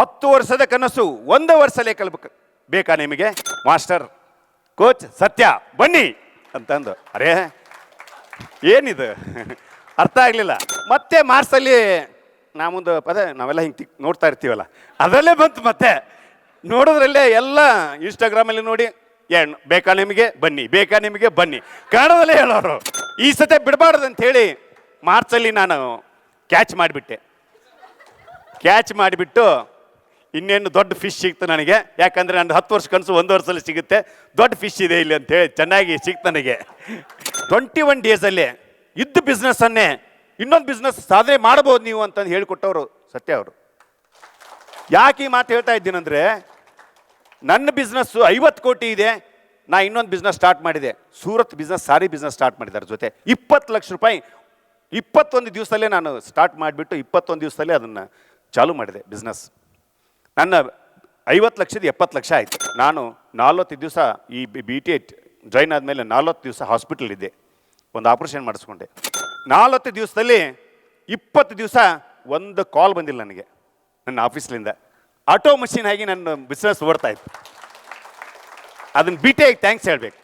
ಹತ್ತು ವರ್ಷದ ಕನಸು ಒಂದು ವರ್ಷಲೇ ಕಲ್ಬೇಕು, ಬೇಕಾ ನಿಮಗೆ? ಮಾಸ್ಟರ್, ಕೋಚ್ ಸತ್ಯ, ಬನ್ನಿ ಅಂತಂದು. ಅರೇ, ಏನಿದು? ಅರ್ಥ ಆಗಲಿಲ್ಲ. ಮತ್ತೆ ಮಾರ್ಸಲ್ಲಿ ನಾ ಮುಂದೆ ಪದ ನಾವೆಲ್ಲ ಹಿಂಗೆ ನೋಡ್ತಾ ಇರ್ತೀವಲ್ಲ, ಅದರಲ್ಲೇ ಬಂತು ಮತ್ತೆ. ನೋಡೋದ್ರಲ್ಲೇ ಎಲ್ಲ ಇನ್ಸ್ಟಾಗ್ರಾಮಲ್ಲಿ ನೋಡಿ, ಏನು, ಬೇಕಾ ನಿಮಗೆ? ಬನ್ನಿ, ಬೇಕಾ ನಿಮಗೆ? ಬನ್ನಿ. ಕನ್ನಡದಲ್ಲೇ ಹೇಳೋರು. ಈ ಸತೆ ಬಿಡಬಾರ್ದು ಅಂತ ಹೇಳಿ ಮಾರ್ಚಲ್ಲಿ ನಾನು ಕ್ಯಾಚ್ ಮಾಡಿಬಿಟ್ಟೆ. ಕ್ಯಾಚ್ ಮಾಡಿಬಿಟ್ಟು ಇನ್ನೇನು ದೊಡ್ಡ ಫಿಶ್ ಸಿಕ್ತು ನನಗೆ. ಯಾಕಂದರೆ ನನ್ನ ಹತ್ತು ವರ್ಷ ಕನಸು ಒಂದು ವರ್ಷದಲ್ಲಿ ಸಿಗುತ್ತೆ. ದೊಡ್ಡ ಫಿಶ್ ಇದೆ ಇಲ್ಲಿ ಅಂತೇಳಿ ಚೆನ್ನಾಗಿ ಸಿಕ್ತು ನನಗೆ. ಟ್ವೆಂಟಿ ಒನ್ ಡೇಸಲ್ಲಿ ಇದ್ದ ಬಿಸ್ನೆಸ್ಸನ್ನೇ ಇನ್ನೊಂದು ಬಿಸ್ನೆಸ್ ಸಾಧನೆ ಮಾಡ್ಬೋದು ನೀವು ಅಂತಂದು ಹೇಳಿಕೊಟ್ಟವರು ಸತ್ಯ ಅವರು. ಯಾಕೆ ಈ ಮಾತು ಹೇಳ್ತಾ ಇದ್ದೀನಂದರೆ ನನ್ನ ಬಿಸ್ನೆಸ್ಸು ಐವತ್ತು ಕೋಟಿ ಇದೆ. ನಾ ಇನ್ನೊಂದು ಬಿಸ್ನೆಸ್ ಸ್ಟಾರ್ಟ್ ಮಾಡಿದೆ. Surat business sorry business start ಮಾಡಿದ್ದಾರೆ ಜೊತೆ. ಇಪ್ಪತ್ತು ಲಕ್ಷ ರೂಪಾಯಿ, ಇಪ್ಪತ್ತೊಂದು ದಿವಸದಲ್ಲೇ ನಾನು ಸ್ಟಾರ್ಟ್ ಮಾಡಿಬಿಟ್ಟು ಇಪ್ಪತ್ತೊಂದು ದಿವಸದಲ್ಲೇ ಅದನ್ನು ಚಾಲೂ ಮಾಡಿದೆ ಬಿಸ್ನೆಸ್ ನನ್ನ ಐವತ್ತು ಲಕ್ಷದ ಎಪ್ಪತ್ತು ಲಕ್ಷ ಆಯಿತು. ನಾನು ನಾಲ್ವತ್ತು ದಿವಸ ಈ ಬಿ ಟಿ ಜಾಯ್ನ್ ಆದಮೇಲೆ ನಾಲ್ವತ್ತು ದಿವಸ ಹಾಸ್ಪಿಟಲ್ ಇದ್ದೆ. ಒಂದು ಆಪ್ರೇಷನ್ ಮಾಡಿಸ್ಕೊಂಡೆ. ನಾಲ್ವತ್ತು ದಿವಸದಲ್ಲಿ ಇಪ್ಪತ್ತು ದಿವಸ ಒಂದು ಕಾಲ್ ಬಂದಿಲ್ಲ ನನಗೆ, ನನ್ನ ಆಫೀಸ್ಲಿಂದ ಆಟೋ ಮಷಿನ್ ಆಗಿ ನನ್ನ ಬಿಸ್ನೆಸ್ ಓಡ್ತಾ ಇತ್ತು. ಅದನ್ನು ಬಿ ಟಿ ಐಗೆ ಥ್ಯಾಂಕ್ಸ್ ಹೇಳಬೇಕು.